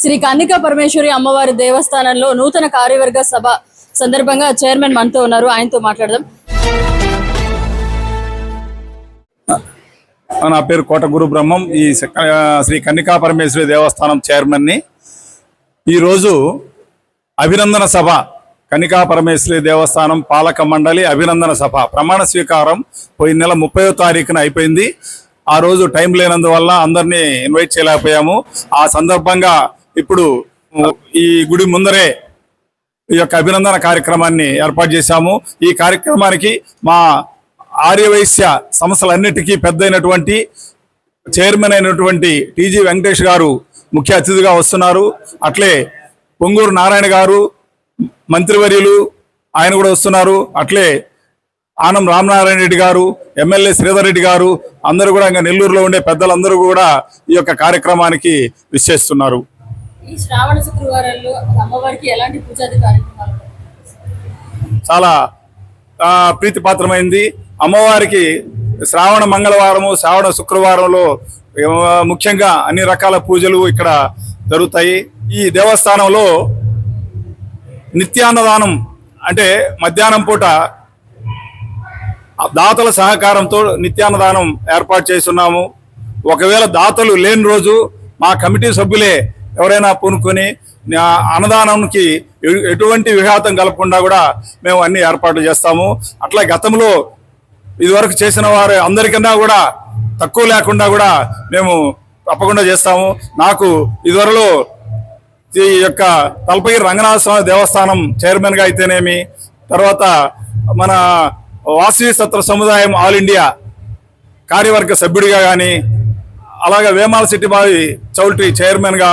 శ్రీ కన్నికా పరమేశ్వరి అమ్మవారి దేవస్థానంలో నూతన కార్యవర్గ సభ సందర్భంగా చైర్మన్ మనతో ఉన్నారు. ఆయనతో మాట్లాడదాం. నా పేరు కోట గురు బ్రహ్మం. ఈ శ్రీ కన్నికా పరమేశ్వరి దేవస్థానం చైర్మన్ని. ఈరోజు అభినందన సభ కన్నికా పరమేశ్వరి దేవస్థానం పాలక మండలి అభినందన సభ. ప్రమాణ స్వీకారం పోయిన నెల ముప్పయో తారీఖున అయిపోయింది. ఆ రోజు టైం లేనందువల్ల అందరినీ ఇన్వైట్ చేయలేకపోయాము. ఆ సందర్భంగా ఇప్పుడు ఈ గుడి ముందరే ఈ యొక్క అభినందన కార్యక్రమాన్ని ఏర్పాటు చేశాము. ఈ కార్యక్రమానికి మా ఆర్యవైశ్య సంస్థలన్నిటికీ పెద్దైనటువంటి చైర్మన్ అయినటువంటి టీజీ వెంకటేష్ గారు ముఖ్య అతిథిగా వస్తున్నారు. అట్లే పొంగూరు నారాయణ గారు మంత్రివర్యులు ఆయన కూడా వస్తున్నారు. అట్లే ఆనం రామనారాయణ రెడ్డి గారు ఎమ్మెల్యే శ్రీధర్ రెడ్డి గారు అందరూ కూడా ఇంకా నెల్లూరులో ఉండే పెద్దలందరూ కూడా ఈ యొక్క కార్యక్రమానికి విశ్చేస్తున్నారు ఈ శ్రావణ శుక్రవారాల్లో అమ్మవారికి ఎలాంటి పూజాది కార్యక్రమాలు చాలా ప్రీతిపాత్రమైంది. అమ్మవారికి శ్రావణ మంగళవారము శ్రావణ శుక్రవారంలో ముఖ్యంగా అన్ని రకాల పూజలు ఇక్కడ జరుగుతాయి. ఈ దేవస్థానంలో నిత్యాన్నదానం అంటే మధ్యాహ్నం పూట దాతల సహకారంతో నిత్యాన్నదానం ఏర్పాటు చేస్తున్నాము. ఒకవేళ దాతలు లేని రోజు మా కమిటీ సభ్యులే ఎవరైనా పూనుకొని అన్నదానంకి ఎటువంటి విఘాతం కలగకుండా కూడా మేము అన్ని ఏర్పాట్లు చేస్తాము. అట్లా గతంలో ఇదివరకు చేసిన వారు అందరికన్నా కూడా తక్కువ లేకుండా కూడా మేము తప్పకుండా చేస్తాము. నాకు ఇదివరలో ఈ యొక్క తలపగిరి రంగనాథ స్వామి దేవస్థానం చైర్మన్గా అయితేనేమి తర్వాత మన వాసవి సత్ర సముదాయం ఆల్ ఇండియా కార్యవర్గ సభ్యుడిగా కానీ అలాగే వేమాల సిట్టిబావి చౌల్ట్రీ చైర్మన్గా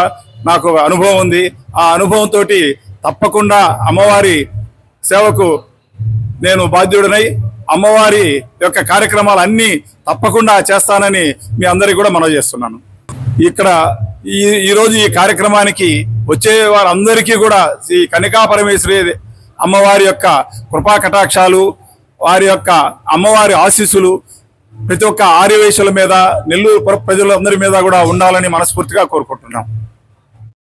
నాకు అనుభవం ఉంది. ఆ అనుభవంతో తప్పకుండా అమ్మవారి సేవకు నేను బాధ్యుడినై అమ్మవారి యొక్క కార్యక్రమాలు అన్నీ తప్పకుండా చేస్తానని మీ అందరికీ కూడా మనవి చేస్తున్నాను. ఇక్కడ ఈ ఈరోజు ఈ కార్యక్రమానికి వచ్చే వారందరికీ కూడా ఈ కనికా పరమేశ్వరి అమ్మవారి యొక్క కృపా కటాక్షాలు వారి యొక్క అమ్మవారి ఆశీస్సులు ప్రతి ఒక్క ఆర్యవేశుల మీద నెల్లూరు ప్రజలందరి మీద కూడా ఉండాలని మనస్ఫూర్తిగా కోరుకుంటున్నాం.